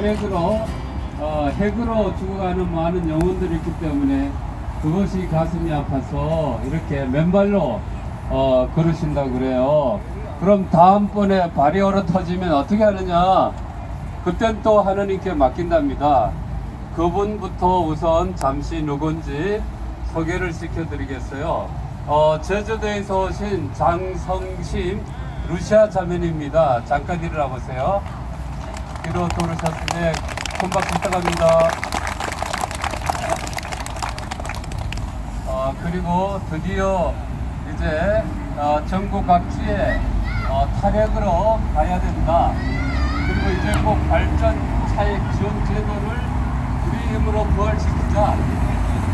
탄핵으로 어, 핵으로 죽어가는 많은 영혼들이 있기 때문에 그것이 가슴이 아파서 이렇게 맨발로 어, 걸으신다 그래요. 그럼 다음번에 발이 얼어 터지면 어떻게 하느냐? 그땐 또 하나님께 맡긴답니다. 그분부터 우선 잠시 누군지 소개를 시켜드리겠어요. 어, 제주도에서 오신 장성심 루시아 자매입니다. 잠깐 일어나 보세요. 뒤로 돌으셨으니 손박 부탁합니다. 어, 그리고 드디어 이제 어, 전국 각지에 어, 탄핵으로 가야 된다. 그리고 이제 꼭 발전 차액 지원 제도를 우리 힘으로 부활시키자.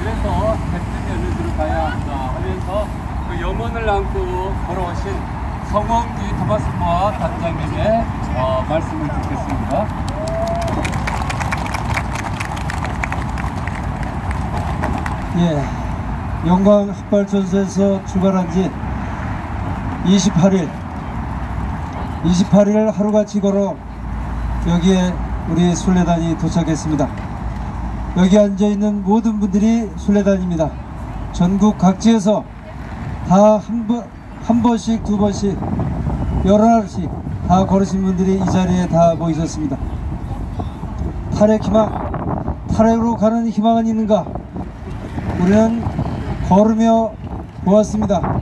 그래서 혜택 연회들을 가야 한다 하면서 그 염원을 안고 걸어오신 성원기 토마스 모아 단장님의 어, 말씀을 듣겠습니다. 예, 영광 흑발전소에서 출발한 지 28일, 28일 하루같이 걸어 여기에 우리 순례단이 도착했습니다. 여기 앉아 있는 모든 분들이 순례단입니다. 전국 각지에서 다 한 번, 한 번씩, 두 번씩, 여러 날씩 다 걸으신 분들이 이 자리에 다 모이셨습니다. 탈핵 희망, 탈핵으로 가는 희망은 있는가? 우리는 걸으며 보았습니다.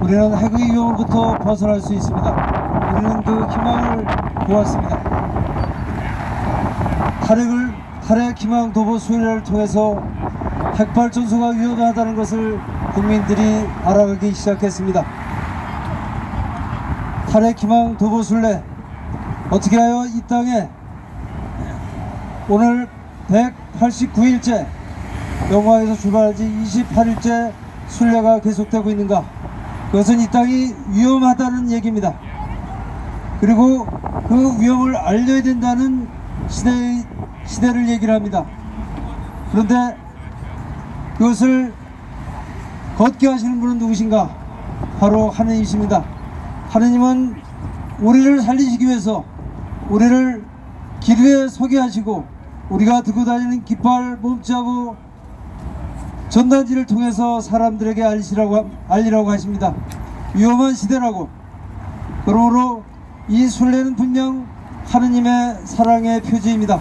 우리는 핵의 위험으로부터 벗어날 수 있습니다. 우리는 그 희망을 보았습니다. 탈핵을 탈핵 희망 도보 수련을 통해서 핵발전소가 위험하다는 것을 국민들이 알아가기 시작했습니다. 탈핵 희망 도보 순례 어떻게 하여 이 땅에 오늘 189일째 영화에서 출발한 지 28일째 순례가 계속되고 있는가? 그것은 이 땅이 위험하다는 얘기입니다. 그리고 그 위험을 알려야 된다는 시대의, 시대를 얘기를 합니다. 그런데 그것을 걷게 하시는 분은 누구신가? 바로 하느님이십니다. 하느님은 우리를 살리시기 위해서 우리를 길 위에 서게 하시고 우리가 들고 다니는 깃발, 몸자부, 전단지를 통해서 사람들에게 알리시라고, 알리라고 하십니다. 위험한 시대라고. 그러므로 이 순례는 분명 하느님의 사랑의 표지입니다.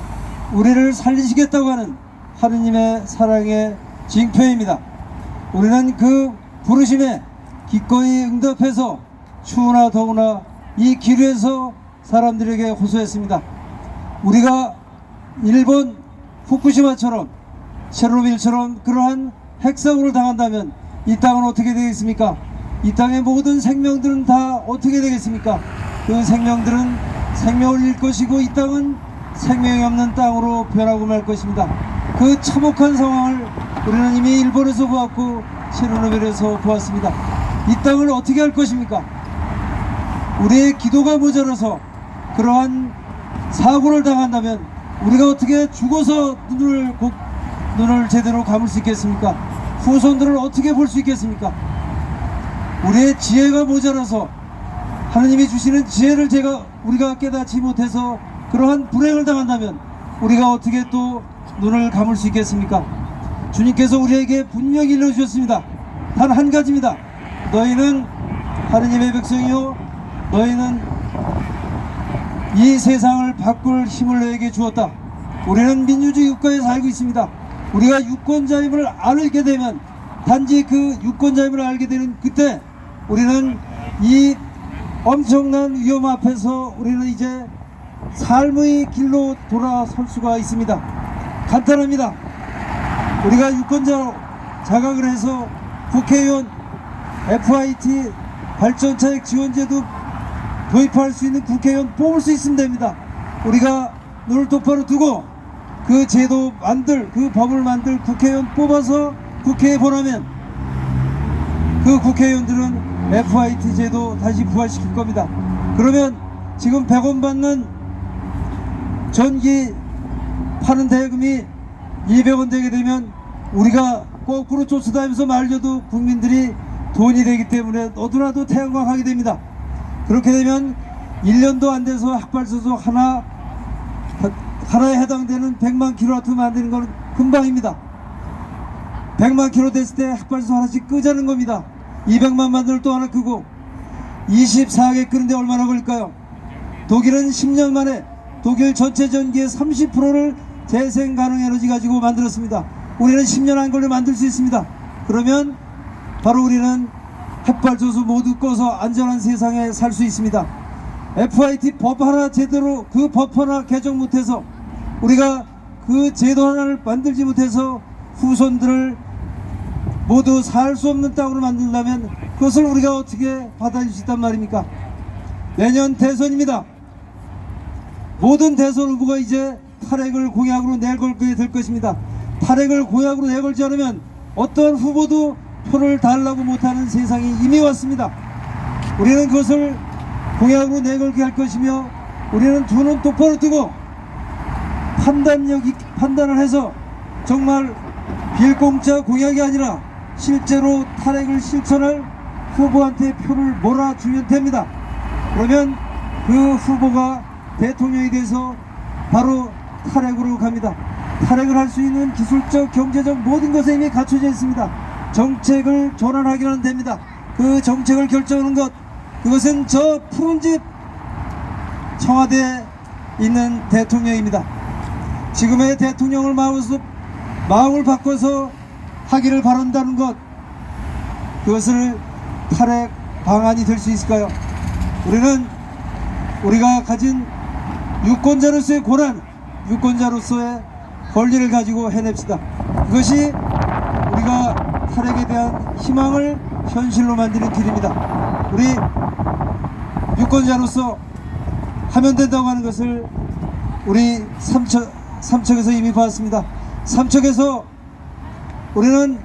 우리를 살리시겠다고 하는 하느님의 사랑의 징표입니다. 우리는 그 부르심에 기꺼이 응답해서 추우나 더우나 이길 위에서 사람들에게 호소했습니다. 우리가 일본 후쿠시마처럼 체르노빌처럼 그러한 핵사고를 당한다면 이 땅은 어떻게 되겠습니까? 이 땅의 모든 생명들은 다 어떻게 되겠습니까? 그 생명들은 생명을 잃을 것이고 이 땅은 생명이 없는 땅으로 변하고 말 것입니다. 그 참혹한 상황을 우리는 이미 일본에서 보았고 체르노빌에서 보았습니다. 이 땅을 어떻게 할 것입니까? 우리의 기도가 모자라서 그러한 사고를 당한다면 우리가 어떻게 죽어서 눈을 곧 눈을 제대로 감을 수 있겠습니까? 후손들을 어떻게 볼 수 있겠습니까? 우리의 지혜가 모자라서 하느님이 주시는 지혜를 제가 우리가 깨닫지 못해서 그러한 불행을 당한다면 우리가 어떻게 또 눈을 감을 수 있겠습니까? 주님께서 우리에게 분명히 일러주셨습니다. 단 한 가지입니다. 너희는 하느님의 백성이요 너희는 이 세상을 바꿀 힘을 너에게 주었다. 우리는 민주주의 국가에 살고 있습니다. 우리가 유권자임을 알게 되면 단지 그 유권자임을 알게 되는 그때 우리는 이 엄청난 위험 앞에서 우리는 이제 삶의 길로 돌아설 수가 있습니다. 간단합니다. 우리가 유권자로 자각을 해서 국회의원 FIT 발전차액 지원제도 도입할 수 있는 국회의원 뽑을 수 있으면 됩니다. 우리가 눈을 똑바로 두고 그 제도 만들, 그 법을 만들 국회의원 뽑아서 국회에 보내면 그 국회의원들은 FIT 제도 다시 부활시킬 겁니다. 그러면 지금 100원 받는 전기 파는 대금이 200원 되게 되면 우리가 거꾸로 쫓아다니면서 말려도 국민들이 돈이 되기 때문에 너도나도 태양광하게 됩니다. 그렇게 되면 1년도 안 돼서 학발소속 하나 하- 하나에 해당되는 100만 킬로와트 만드는 건 금방입니다. 100만 킬로 됐을 때 햇발소 하나씩 끄자는 겁니다. 200만 만들 또 하나 끄고 24개 끄는데 얼마나 걸릴까요? 독일은 10년 만에 독일 전체 전기의 30%를 재생 가능 에너지 가지고 만들었습니다. 우리는 10년 안 걸려 만들 수 있습니다. 그러면 바로 우리는 햇발조수 모두 꺼서 안전한 세상에 살 수 있습니다. FIT 법 하나 제대로 그 법 하나 개정 못해서 우리가 그 제도 하나를 만들지 못해서 후손들을 모두 살 수 없는 땅으로 만든다면 그것을 우리가 어떻게 받아줄 수 있단 말입니까? 내년 대선입니다. 모든 대선 후보가 이제 탈핵을 공약으로 내걸게 될 것입니다. 탈핵을 공약으로 내걸지 않으면 어떤 후보도 표를 달라고 못하는 세상이 이미 왔습니다. 우리는 그것을 공약으로 내걸게 할 것이며 우리는 두 눈 똑바로 뜨고 판단력 있 판단을 해서 정말 빌공짜 공약이 아니라 실제로 탈핵을 실천할 후보한테 표를 몰아주면 됩니다. 그러면 그 후보가 대통령이 돼서 바로 탈핵으로 갑니다. 탈핵을 할 수 있는 기술적, 경제적 모든 것에 이미 갖춰져 있습니다. 정책을 전환하기는 됩니다. 그 정책을 결정하는 것, 그것은 저 푸른 집 청와대에 있는 대통령입니다. 지금의 대통령을 마음에서, 마음을 바꿔서 하기를 바란다는 것, 그것을 탈핵 방안이 될 수 있을까요? 우리는 우리가 가진 유권자로서의 고난, 유권자로서의 권리를 가지고 해냅시다. 그것이 우리가 탈핵에 대한 희망을 현실로 만드는 길입니다. 우리 유권자로서 하면 된다고 하는 것을 우리 삼척, 삼척에서 이미 봤습니다. 삼척에서 우리는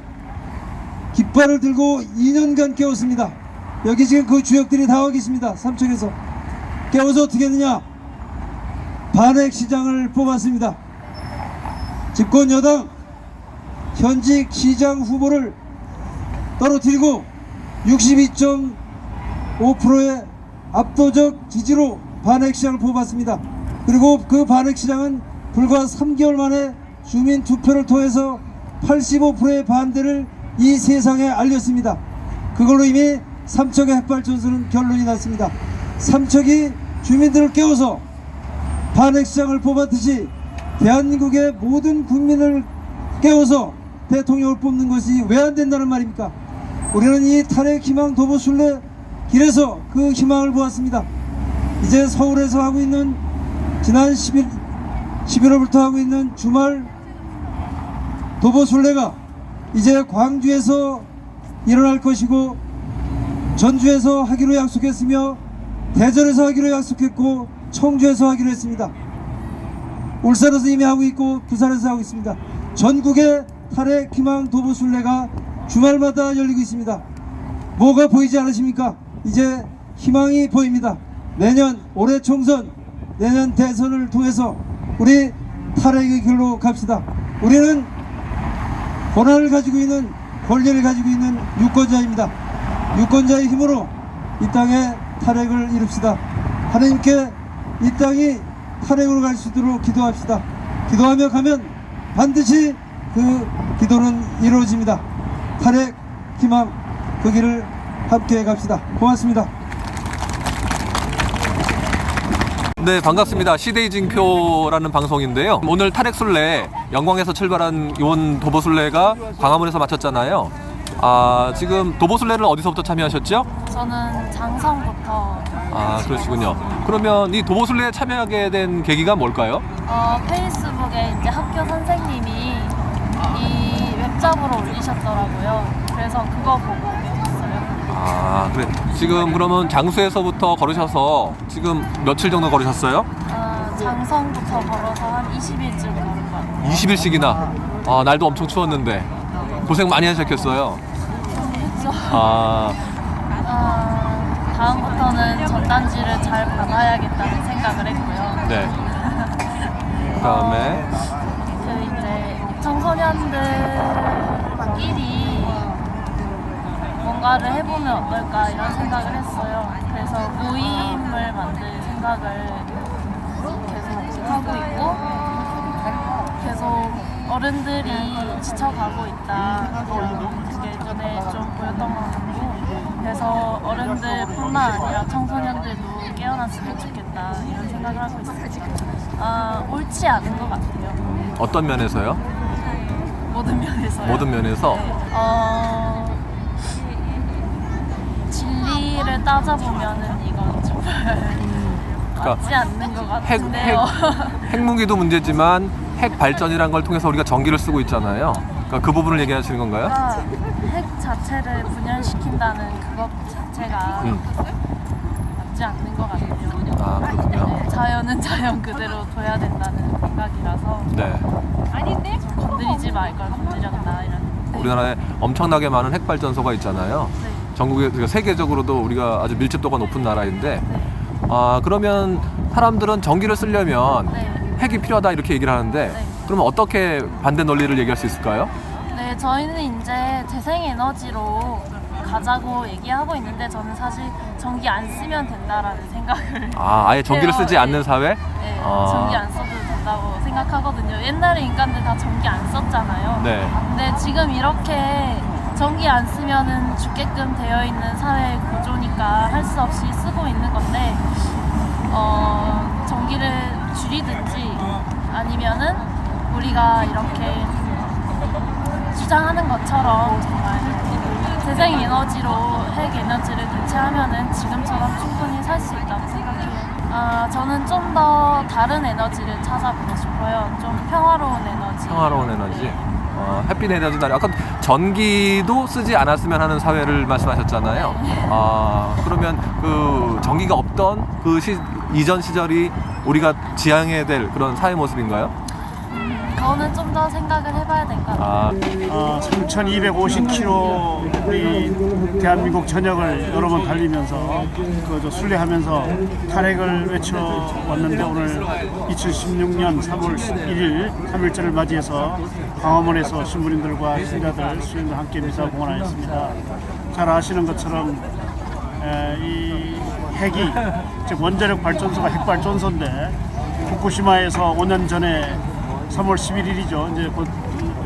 깃발을 들고 2년간 깨웠습니다. 여기 지금 그 주역들이 다 와 계십니다. 삼척에서. 깨워서 어떻게 했느냐? 반핵 시장을 뽑았습니다. 집권 여당 현직 시장 후보를 떨어뜨리고 62.5%의 압도적 지지로 반핵 시장을 뽑았습니다. 그리고 그 반핵 시장은 불과 3개월 만에 주민 투표를 통해서 85%의 반대를 이 세상에 알렸습니다. 그걸로 이미 삼척의 햇발 전선은 결론이 났습니다. 삼척이 주민들을 깨워서 반핵시장을 뽑았듯이 대한민국의 모든 국민을 깨워서 대통령을 뽑는 것이 왜 안 된다는 말입니까? 우리는 이 탈핵 희망 도보 순례 길에서 그 희망을 보았습니다. 이제 서울에서 하고 있는 지난 10일 11월부터 하고 있는 주말 도보 순례가 이제 광주에서 일어날 것이고 전주에서 하기로 약속했으며 대전에서 하기로 약속했고 청주에서 하기로 했습니다. 울산에서 이미 하고 있고 부산에서 하고 있습니다. 전국의 탈핵 희망 도보 순례가 주말마다 열리고 있습니다. 뭐가 보이지 않으십니까? 이제 희망이 보입니다. 내년 올해 총선, 내년 대선을 통해서 우리 탈핵의 길로 갑시다. 우리는 권한을 가지고 있는 권리를 가지고 있는 유권자입니다. 유권자의 힘으로 이 땅에 탈핵을 이룹시다. 하나님께 이 땅이 탈핵으로 갈 수 있도록 기도합시다. 기도하며 가면 반드시 그 기도는 이루어집니다. 탈핵 희망 그 길을 함께 갑시다. 고맙습니다. 네 반갑습니다 시데이징표라는 방송인데요 오늘 탈핵순례 영광에서 출발한 요원 도보순례가 광화문에서 마쳤잖아요 아 지금 도보순례를 어디서부터 참여하셨죠? 저는 장성부터 아 그러시군요 그러면 이 도보순례에 참여하게 된 계기가 뭘까요? 어, 페이스북에 이제 학교 선생님이 이 웹잡으로 올리셨더라고요. 그래서 그거 보고 있어요. 아 그래 지금 그러면 장수에서부터 걸으셔서 지금 며칠 정도 걸으셨어요? 어, 장성부터 걸어서 한 20일쯤 걸은 것 같아요. 20일씩이나 아 날도 엄청 추웠는데 고생 많이 하셨겠어요 그렇죠. 아 어, 다음부터는 전단지를 잘 받아야겠다는 생각을 했고요. 네. 그 다음에 그 이제 청소년들 끼리 뭔가를 해보면 어떨까 이런 생각을 했어요. 그래서 모임을 만들 생각을 계속 하고 있고 계속 어른들이 지쳐가고 있다. 그게 눈에 좀 보였던 것 같고 그래서 어른들뿐만 아니라 청소년들도 깨어났으면 좋겠다 이런 생각을 하고 있습니다. 아, 옳지 않은 것 같아요. 어떤 면에서요? 모든 면에서요. 모든 면에서 어, 진리를 따져보면은 이건 정말 그러니까 맞지 않는 것 핵, 핵, 같은데요. 핵무기도 문제지만 핵 발전이란 걸 통해서 우리가 전기를 쓰고 있잖아요. 그러니까 그 부분을 얘기하시는 건가요? 아, 핵 자체를 분열시킨다는 그것 자체가 음. 맞지 않는 것 같아요. 아 그렇군요. 네, 자연은 자연 그대로 둬야 된다는 생각이라서 네. 좀 건드리지 말걸 건드렸다 이런. 네. 우리나라에 엄청나게 많은 핵 발전소가 있잖아요. 네. 전국에 그러니까 세계적으로도 우리가 아주 밀집도가 높은 나라인데 네. 아 그러면 사람들은 전기를 쓰려면 네. 핵이 필요하다 이렇게 얘기를 하는데 네. 그러면 어떻게 반대 논리를 얘기할 수 있을까요? 네, 저희는 이제 재생에너지로 가자고 얘기하고 있는데 저는 사실 전기 안 쓰면 된다라는 생각을 아 아예 전기를 해요. 쓰지 네. 않는 사회? 네, 아. 전기 안 써도 된다고 생각하거든요. 옛날에 인간들 다 전기 안 썼잖아요. 네. 근데 지금 이렇게 전기 안 쓰면은 죽게끔 되어 있는 사회 구조니까 할 수 없이 쓰고 있는 건데 어, 전기를 줄이든지 아니면은 우리가 이렇게 주장하는 것처럼 정말 재생 에너지로 핵 에너지를 대체하면은 지금처럼 충분히 살 수 있다고 생각해요. 아, 저는 좀 더 다른 에너지를 찾아보고 싶어요. 좀 평화로운 에너지. 평화로운 에너지. 어, 햇빛 에너지 날 아까 전기도 쓰지 않았으면 하는 사회를 말씀하셨잖아요. 아 그러면 그 전기가 없던 그 시, 이전 시절이 우리가 지향해야 될 그런 사회 모습인가요? 그거는 좀 더 생각을 해봐야 될 것 같아요. 아 어, 3,250km 우리 대한민국 전역을 여러 번 달리면서 그저 순례하면서 탈핵을 외쳐 왔는데 오늘 2016년 3월 1일 3일절을 맞이해서 광화문에서 신부님들과 신자들 수행과 함께 미사 공헌하였습니다. 잘 아시는 것처럼 에, 이 핵이 즉 원자력 발전소가 핵 발전소인데 후쿠시마에서 5년 전에 3월 11일이죠. 이제 곧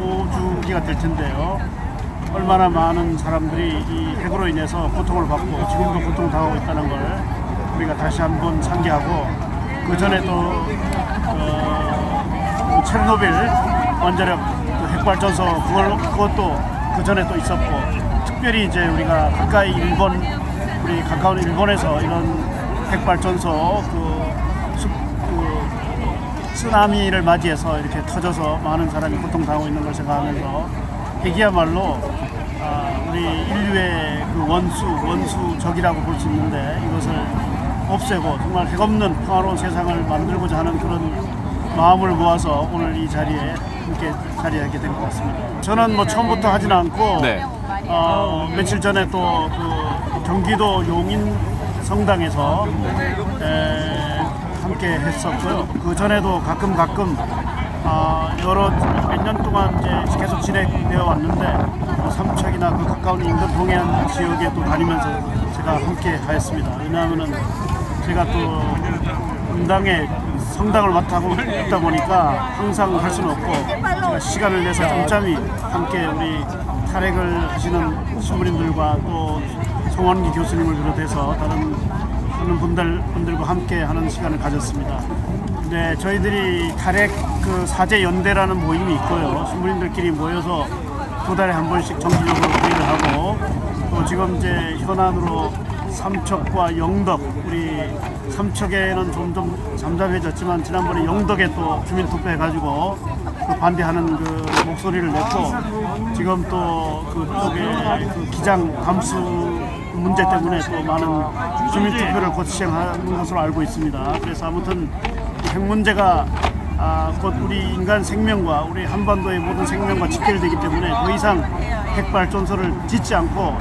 5주기가 될 텐데요. 얼마나 많은 사람들이 이 핵으로 인해서 고통을 받고 지금도 고통 당하고 있다는 걸 우리가 다시 한번 상기하고 그 전에 또 어, 그 체르노빌 원자력 그 핵발전소 그걸 그것도 그 전에 또 있었고 특별히 이제 우리가 가까이 일본 우리 가까운 일본에서 이런 핵발전소 그 쓰나미를 맞이해서 이렇게 터져서 많은 사람이 고통당하고 있는 걸 생각하면서 핵이야말로 아, 우리 인류의 그 원수, 원수적이라고 볼 수 있는데 이것을 없애고 정말 핵 없는 평화로운 세상을 만들고자 하는 그런 마음을 모아서 오늘 이 자리에 함께 자리하게 된 것 같습니다. 저는 뭐 처음부터 하진 않고 네. 어, 며칠 전에 또 그 경기도 용인 성당에서 에, 함께 했었고요. 그 전에도 가끔 가끔 아, 여러 몇 년 동안 이제 계속 진행되어 왔는데 뭐 삼척이나 그 가까운 인도 동해안 지역에 또 다니면서 제가 함께 하였습니다. 왜냐하면은 제가 또 분당에 성당을 맡아고 있다 보니까 항상 할 수는 없고 제가 시간을 내서 짬짬이 함께 우리 탈핵을 하시는 신부님들과 또 송원기 교수님을 비롯해서 다른 많은 분들 분들과 함께 하는 시간을 가졌습니다. 네, 저희들이 탈핵 그 사제 연대라는 모임이 있고요. 신부님들끼리 모여서 두 달에 한 번씩 정기적으로 회의를 하고 또 지금 이제 현안으로 삼척과 영덕 우리 삼척에는 점점 잠잠해졌지만 지난번에 영덕에 또 주민 투표 해가지고 그 반대하는 그 목소리를 냈고 지금 또 그쪽에 그 기장 감수 문제 때문에 또 많은 주민 투표를 곧 시행하는 것으로 알고 있습니다. 그래서 아무튼 핵 문제가 아, 곧 우리 인간 생명과 우리 한반도의 모든 생명과 직결되기 때문에 더 이상 핵 발전소를 짓지 않고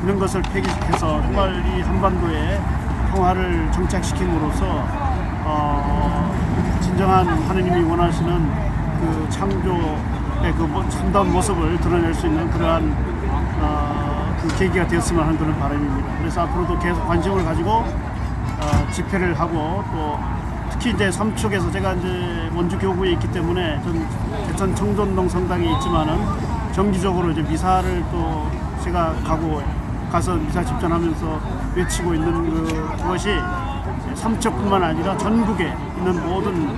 있는 것을 폐기해서 정말 이 한반도에 평화를 정착시킴으로써 어, 진정한 하느님이 원하시는 그 창조의 그 모- 참다운 모습을 드러낼 수 있는 그러한 계기가 되었으면 하는 그런 바람입니다. 그래서 앞으로도 계속 관심을 가지고 어, 집회를 하고 또 특히 이제 삼척에서 제가 이제 원주 교구에 있기 때문에 전 대천 청전동 성당이 있지만은 정기적으로 이제 미사를 또 제가 가고 가서 미사 집전하면서 외치고 있는 그, 그것이 삼척뿐만 아니라 전국에 있는 모든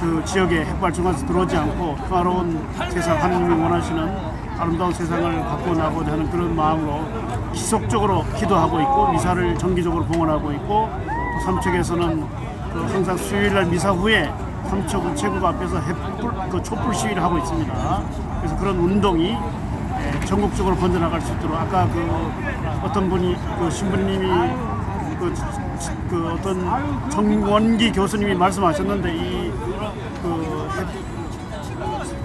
그 지역의 핵발 중간에서 들어오지 않고 평화로운 세상 하나님이 원하시는 아름다운 세상을 갖고 나고자 하는 그런 마음으로 지속적으로 기도하고 있고 미사를 정기적으로 봉헌하고 있고 또 삼척에서는 그 항상 수요일 날 미사 후에 삼척 우체국 앞에서 햇불 그 촛불 시위를 하고 있습니다. 그래서 그런 운동이 예, 전국적으로 번져나갈 수 있도록 아까 그 어떤 분이 그 신부님이 그, 그 어떤 정원기 교수님이 말씀하셨는데 이그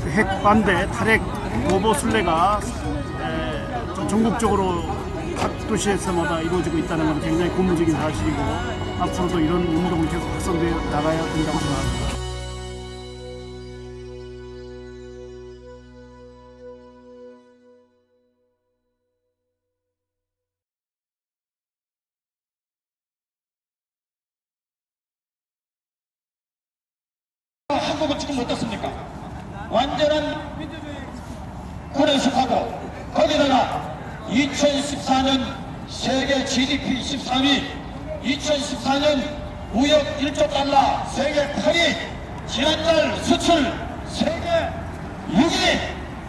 핵 반대 탈핵 보보 순례가 에, 좀 전국적으로 각 도시에서마다 이루어지고 있다는 건 굉장히 고무적인 사실이고 앞으로도 이런 운동이 계속 확산되어 나가야 된다고 생각합니다. 한국은 지금 어떻습니까? 완전한 군에속하고 거기다가 2014년 세계 GDP 13위, 2014년 무역 1조 달러 세계 8위, 지난달 수출 세계 6위,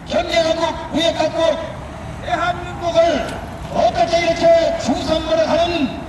경제강국, 무역강국, 대한민국을 어떻게 이렇게 중산부를 하는